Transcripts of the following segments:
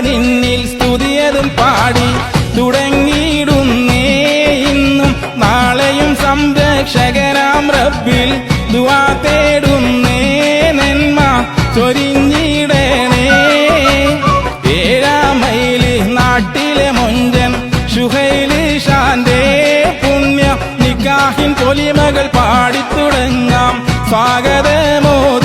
നിന്നിൽ സ്തുതിയതും പാടി തുടങ്ങിയിടുന്നേ ഇന്നും. നാളെയും സംരക്ഷകരാം റബ്ബിൽ ദുവാ തേടുന്നേ നന്മ ചൊരിഞ്ഞിടണേ. ഏഴാം മൈലി നാട്ടിലെ മുഞ്ചൻ ഷുഹൈലി ഷാന്റെ പുണ്യ നിക്കാഹിൻ പൊലിമകൾ പാടിത്തുടങ്ങാം. സ്വാഗതമോദി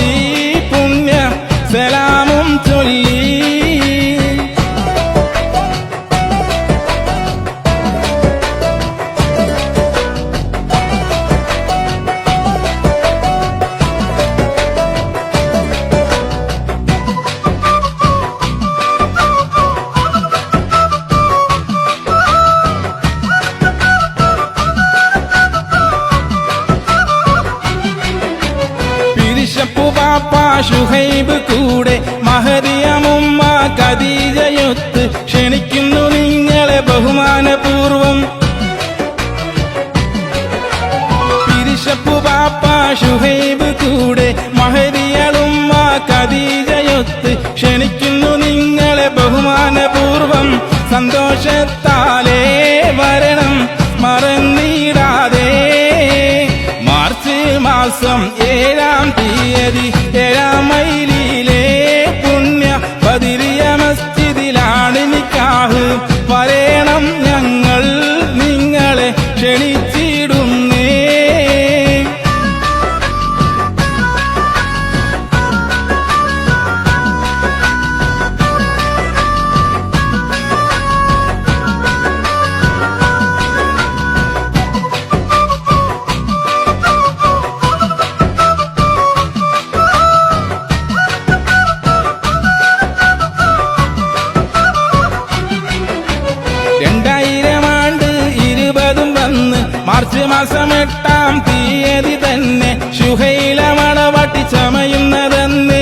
ഷുഹൈബ് കൂടെ മഹദിയമുമ്മ കദീജയൊത്ത് ക്ഷണിക്കുന്നു നിങ്ങളെ ബഹുമാനപൂർവം. പിരിശപ്പു കൂടെ മഹരിയളുമ്മ കദീജയൊത്ത് ക്ഷണിക്കുന്നു നിങ്ങളെ ബഹുമാനപൂർവം. സന്തോഷത്താലേ ഏഴാം തീയതി മാർച്ച് മാസം എട്ടാം തീയതി തന്നെ ശുഹൈല മണവാട്ടി ചമയുന്നതെന്ന്.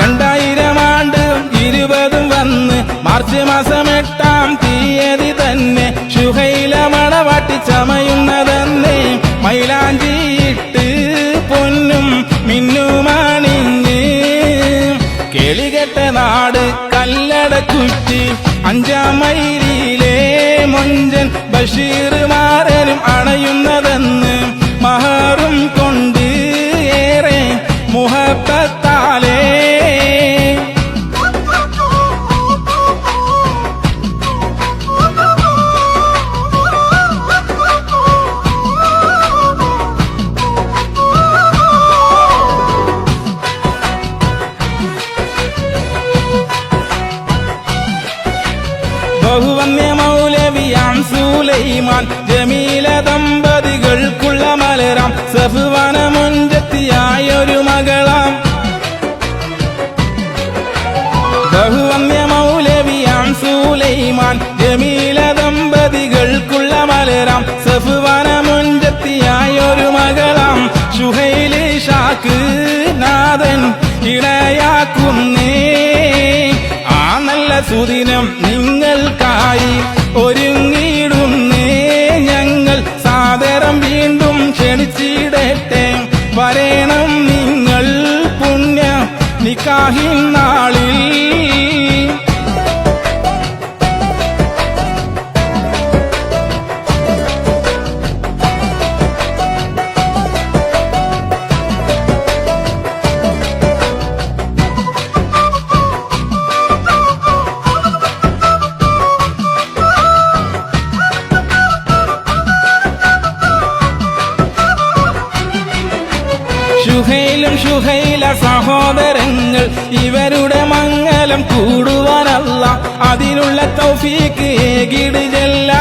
രണ്ടായിരം ആണ്ട് ഇരുപതും വന്ന് മാർച്ച് മാസം എട്ടാം തീയതി തന്നെ ശുഹൈല മണവാട്ടി ചമയുന്നതെന്ന്. മൈലാഞ്ചിയിട്ട് പൊന്നും മിന്നുമാണിഞ്ഞ്. കേളികെട്ട നാട് കല്ലട കുറ്റി അഞ്ചാം മൈലിയിലെ മൊഞ്ചൻ ബഷീർ മാരനും അണയുന്നതെന്ന് മഹറും കൊണ്ട് ഏറെ ബഹുവന്യ മൗലവിയാം സൂലൈമാൻ ജമീല ദമ്പതികൾക്കുള്ള മലരാം സഫുവന മുഞ്ചത്തിയായൊരു മകളാം. ബഹുവന്യ മൗലവിയാം സുലൈമാൻ ജമീല ദമ്പതികൾക്കുള്ള മലരാം സഫുവന മുഞ്ചത്തിയായൊരു മകളാം. ഷുഹൈലി ഷാക്ക് നാഥൻ ഇണയാക്കുന്നേ. ആ നല്ല സുദിനം നിങ്ങൾക്കായി. ഷുഹൈല സഹോദരങ്ങൾ ഇവരുടെ മംഗലം കൂടുവാനല്ല. അതിനുള്ള തൗഫീക്ക് ഏകിടുകല്ല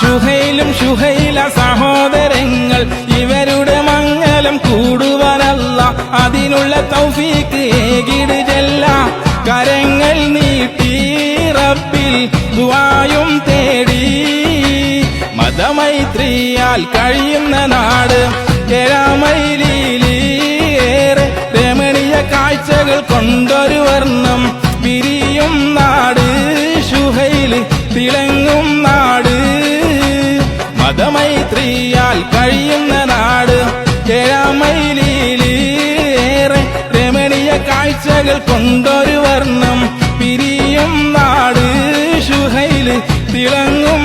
ഷുഹൈലും ഷുഹൈല സഹോദരങ്ങൾ ഇവരുടെ മംഗലം കൂടുവാനല്ല. അതിനുള്ള തൗഫീക്ക് ഏകിടുകല്ല കരങ്ങൾ നീട്ടി റബ്ബിൽ ദുആയും തേടി. മതമൈത്രിയാൽ കഴിയുന്ന നാട് ഏറെ രമണീയ കാഴ്ചകൾ കൊണ്ടൊരു വർണം വിരിയും നാട് ഷുഹൈൽ തിളങ്ങും നാട് മതമൈത്രിയാൽ കഴിയുന്ന നാട് ഏറെ രമണീയ കാഴ്ചകൾ കൊണ്ടൊരു വർണം പിരിയും നാട് ഷുഹൈൽ തിളങ്ങും